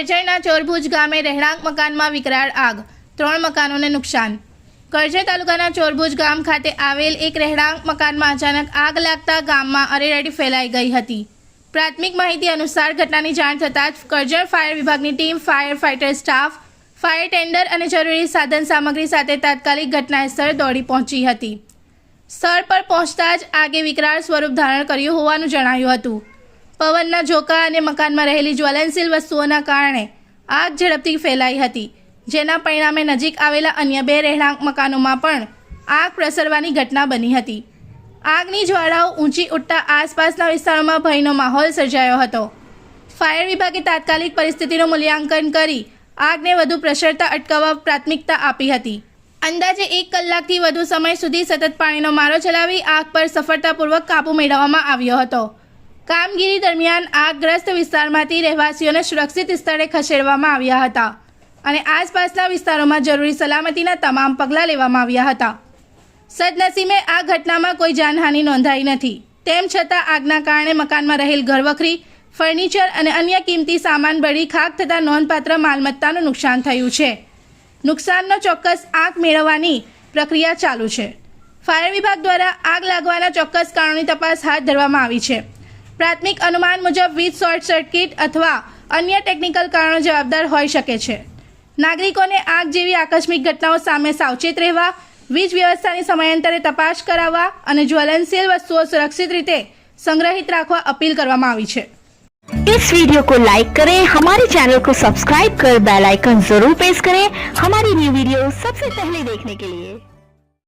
કરજણના ચોરભુજ ગામે રહેણાંક મકાનમાં વિકરાળ આગ. ત્રણ મકાનોને નુકસાન. કરજણ તાલુકાના ચોરભુજ ગામ ખાતે આવેલ એક રહેણાંક મકાનમાં અચાનક આગ લાગતા ગામમાં અરેરાટી ફેલાઈ ગઈ હતી. પ્રાથમિક માહિતી અનુસાર ઘટનાની જાણ થતાં જ કરજણ ફાયર વિભાગની team, fire fighter staff, fire tender અને જરૂરી સાધન સામગ્રી સાથે તાત્કાલિક ઘટના સ્થળે દોડી પહોંચી હતી. સ્થળ પર પહોંચતા જ આગે વિકરાળ સ્વરૂપ ધારણ કર્યું હોવાનું જણાયું હતું. પવનના ઝોકા અને મકાનમાં રહેલી જ્વલનશીલ વસ્તુઓના કારણે આગ ઝડપથી ફેલાઈ હતી. જેના પરિણામે નજીક આવેલા અન્ય બે રહેણાંક મકાનોમાં પણ આગ પ્રસરવાની ઘટના બની હતી. આગની જ્વાળાઓ ઊંચી ઉઠતા આસપાસના વિસ્તારોમાં ભયનો માહોલ સર્જાયો હતો. ફાયર વિભાગે તાત્કાલિક પરિસ્થિતિનું મૂલ્યાંકન કરી આગને વધુ પ્રસરતા અટકાવવા પ્રાથમિકતા આપી હતી. અંદાજે એક કલાકથી વધુ સમય સુધી સતત પાણીનો મારો ચલાવી આગ પર સફળતાપૂર્વક કાબૂ મેળવવામાં આવ્યો હતો. કામગીરી દરમિયાન આગગ્રસ્ત વિસ્તારમાંથી રહેવાસીઓને સુરક્ષિત સ્થળે ખસેડવામાં આવ્યા હતા અને આસપાસના વિસ્તારોમાં જરૂરી સલામતીના તમામ પગલાં લેવામાં આવ્યા હતા. સદનસીબે આ ઘટનામાં કોઈ જાનહાનિ નોંધાઈ નથી. તેમ છતાં આગના કારણે મકાનમાં રહેલ ઘરવખરી, ફર્નિચર અને અન્ય કિંમતી સામાન બળી ખાક થતાં નોંધપાત્ર માલમત્તાનું નુકસાન થયું છે. નુકસાનનો ચોક્કસ આંક મેળવવાની પ્રક્રિયા ચાલુ છે. ફાયર વિભાગ દ્વારા આગ લાગવાના ચોક્કસ કારણોની તપાસ હાથ ધરવામાં આવી છે. પ્રાથમિક અનુમાન મુજબ વીજ શોર્ટ સર્કિટ અથવા અન્ય ટેકનિકલ કારણો જવાબદાર હોઈ શકે છે નાગરિકોને આગ જેવી આકસ્મિક ઘટનાઓ સામે સાવચેત રહેવા વીજ વ્યવસ્થાની સમયાંતરે તપાસ કરાવવા અને જ્વલનશીલ વસ્તુઓ સુરક્ષિત રીતે સંગ્રહિત રાખવા અપીલ કરવામાં આવી છે इस वीडियो को लाइक करें हमारे चैनल को सब्सक्राइब कर बेल आइकन जरूर प्रेस करें हमारी न्यू वीडियो सबसे पहले देखने के लिए